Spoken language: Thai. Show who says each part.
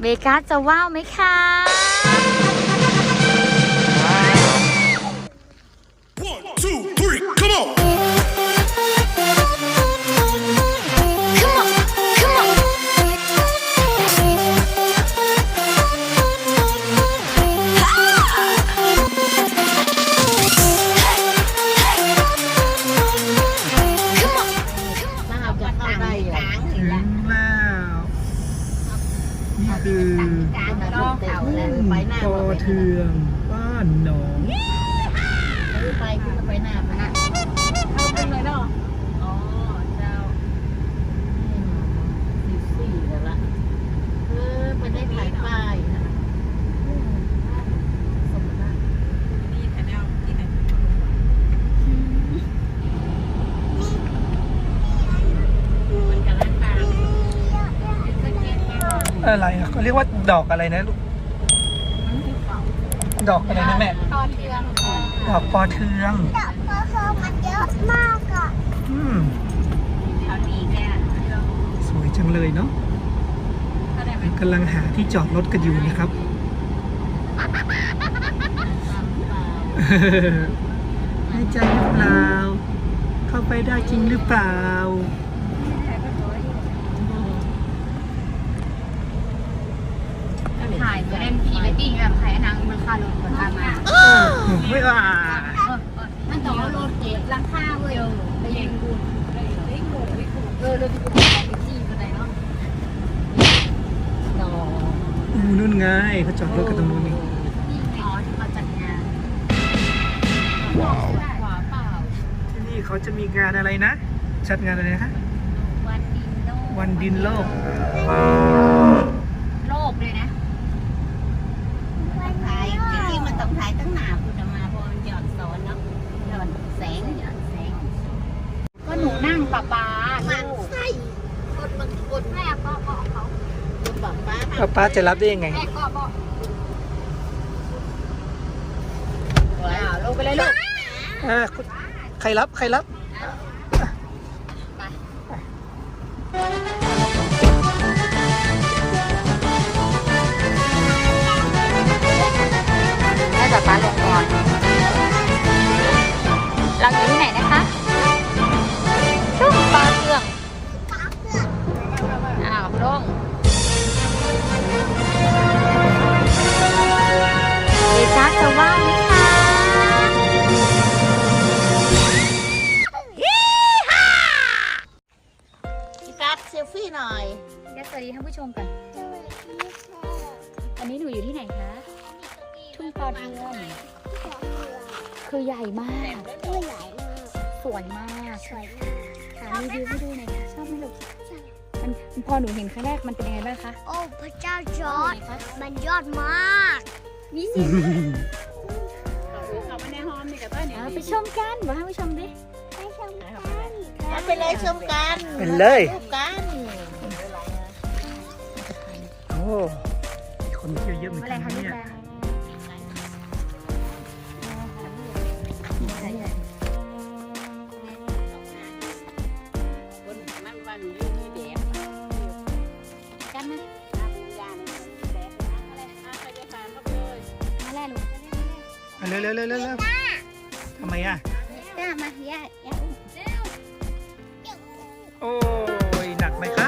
Speaker 1: เบกัสจะว้าวไหมคะ
Speaker 2: One, two, three, come on!
Speaker 1: Come on Come on
Speaker 3: ถ้าเราจะเข้าได้อยู่
Speaker 4: ถึงแล้วนี่ คือ
Speaker 3: การก็เขาเลยไปหน้า
Speaker 4: ปอเทืองบ้านหนอง
Speaker 3: ไปขึ้นไปหน้าพนักเข้าไปเลยเนาะอ๋อเจ้าสี่สี่แล้วละเออไปได้ถ่ายป้ายนะสมนา
Speaker 4: อะไรอะเขาเรียกว่าดอกอะไรนะลูก ดอกอะไรนะแม่
Speaker 1: ตอนเทืองค่ะ
Speaker 4: ดอกปอเทือง
Speaker 5: ดอกเพอร์เพลมันเยอะมากอะ
Speaker 4: อืม
Speaker 1: แถวนี้แก
Speaker 4: สวยจังเลยเนาะกำลังหาที่จอดรถกันอยู่นะครับ ให้ใจหรือเปล่า เข้าไปได้จริงหรือเปล่า
Speaker 1: ถ่ายจะเล่นพรีเวดดิ้งแบบถ่ายหนังมันคาลงคนตามมา
Speaker 4: ไม่ว่า
Speaker 1: มันต้องเอารถเก๋ลังค่าเว้ยไปยิงกูเออรถกูไปที่คนไหนเนาะ
Speaker 3: นอ
Speaker 4: อูนู่นไงเขาจอดรถกันตรงนู้นนี่
Speaker 1: นี่ไงอ๋อที่มาจัดงานขวาเปล่า
Speaker 4: ที่นี่เขาจะมีงานอะไรนะจัดงานอะไรนะ
Speaker 1: วันดินโลก
Speaker 4: วันดินโลก
Speaker 1: โลกเลยนะ
Speaker 3: ถ่ายที่มันต้องถ่ายตั้งหนาคุณจะมาพอมันหย่อนโซนเนาะหย่อนแสงหย่อนแสง
Speaker 1: ก็หนูนั่ง ป้าป้า
Speaker 3: มันใช่คนมันคน
Speaker 1: แม่ก็บอกเขา
Speaker 3: คนบอกป้า
Speaker 4: ป้าป้าจะรับได้ยังไง
Speaker 1: แม่ก็บอก
Speaker 3: ว้าวลงไปเลยลูก
Speaker 4: อ่าคุณใครรับใครรับ
Speaker 3: หน่อย
Speaker 1: เดี๋ยวสวัสดีท่านผู้ชมก่อนวันนี้หนูอยู่ที่ไหนคะ ทุ่งปลาเทืองคือใหญ่มาก
Speaker 5: ตัวใหญ่มาก
Speaker 1: สวยมาก
Speaker 5: สวย
Speaker 1: ค่ะรีวิวให้ดูหน่อยค่ะชอบไหมลูกมันมันพอหนูเห็นครั้งแรกมันเป็นยังไงบ้างคะ
Speaker 5: โอ้พระเจ้าจอร์ดมันยอดมาก
Speaker 1: นี่สิ
Speaker 3: เขาไม่ได้หอมนี่กับต้นนี่
Speaker 1: ไปชมกันบอกให้ไปชมดิ
Speaker 5: ไปชมกัน
Speaker 3: เอาไปเลยชมกัน
Speaker 4: ไปเลย
Speaker 3: รูปกัน
Speaker 4: โอ้มีคนเที่ยวเยอะเหมือน
Speaker 1: อะไร
Speaker 4: กัน
Speaker 1: คะ
Speaker 4: นะ
Speaker 1: ลูก
Speaker 4: เนี่ย
Speaker 1: แบงกันนะมาแล้วลูก
Speaker 4: อะเร็วเร็วเร็วเร็วเร็วทำไมอะ
Speaker 1: ก้ามาย่าย่า
Speaker 4: โอ้ยหนักไหมคะ